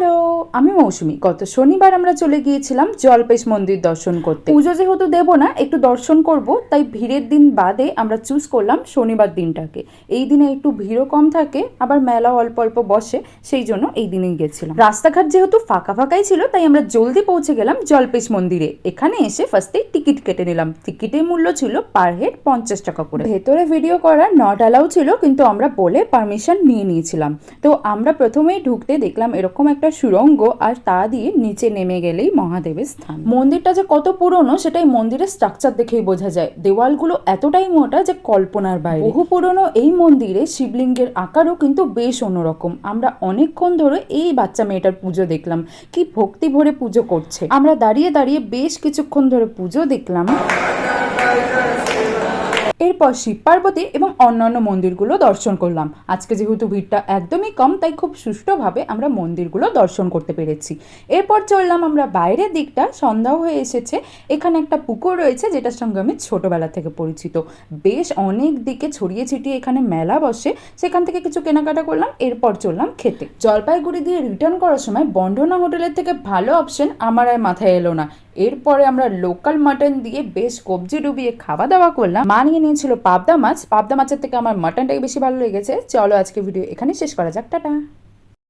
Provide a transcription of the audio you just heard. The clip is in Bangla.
Hallo! আমি মৌসুমি। গত শনিবার আমরা চলে গিয়েছিলাম জলপেশ মন্দির দর্শন করতে। পুজো যেহেতু দেবো না, একটু দর্শন করব, তাই ভিড়ের দিন বাদে আমরা চুজ করলাম শনিবার দিনটাকে। এই দিনে একটু ভিড়ও কম থাকে, আবার মেলা অল্প অল্প বসে, সেই জন্য এই দিনেই গেছিলাম। রাস্তাঘাট যেহেতু ফাঁকা ফাঁকাই ছিল, তাই আমরা জলদি পৌঁছে গেলাম জলপেশ মন্দিরে। এখানে এসে ফার্স্টেই টিকিট কেটে নিলাম। টিকিটের মূল্য ছিল পার হেড পঞ্চাশ টাকা করে। ভেতরে ভিডিও করা নট অ্যালাউ ছিল, কিন্তু আমরা বলে পারমিশন নিয়ে নিয়েছিলাম। তো আমরা প্রথমেই ঢুকতে দেখলাম এরকম একটা সুরঙ্গ আর তা দিয়ে নিচে নেমে গেলেই মহাদেবের স্থান। মন্দিরটা যে কত পুরনো, সেটাই মন্দিরের স্ট্রাকচার দেখেই বোঝা যায়। দেওয়ালগুলো এতটাই মোটা যে কল্পনার বাইরে। বহু পুরনো এই মন্দিরে শিবলিঙ্গের আকারও কিন্তু বেশ অন্যরকম। আমরা অনেকক্ষণ ধরে এই বাচ্চা মেয়েটার পুজো দেখলাম। কি ভক্তি ভরে পুজো করছে। আমরা দাঁড়িয়ে দাঁড়িয়ে বেশ কিছুক্ষণ ধরে পুজো দেখলাম। এরপর শিব পার্বতী এবং অন্যান্য মন্দিরগুলো দর্শন করলাম। আজকে যেহেতু ভিড়টা একদমই কম, তাই খুব সুষ্ঠুভাবে আমরা মন্দিরগুলো দর্শন করতে পেরেছি। এরপর চললাম আমরা বাইরের দিকটা। সন্ধ্যা হয়ে এসেছে। এখানে একটা পুকুর রয়েছে, যেটার সঙ্গে আমি ছোটোবেলা থেকে পরিচিত। বেশ অনেক দিকে ছড়িয়ে ছিটিয়ে এখানে মেলা বসে। সেখান থেকে কিছু কেনাকাটা করলাম, এরপর চললাম খেতে। জলপাইগুড়ি দিয়ে রিটার্ন করার সময় বন্ডনা হোটেলের থেকে ভালো অপশন আমার আর মাথায় এলো না। এরপরে আমরা লোকাল মাটন দিয়ে বেশ কবজি ডুবিয়ে খাওয়া দাওয়া করলাম। মানিয়ে নিয়েছিল পাবদা মাছ। পাবদা মাছের থেকে আমার মাটনটাই বেশি ভালো লেগেছে। চলো আজকে ভিডিও এখানে শেষ করা যাক। টাটা।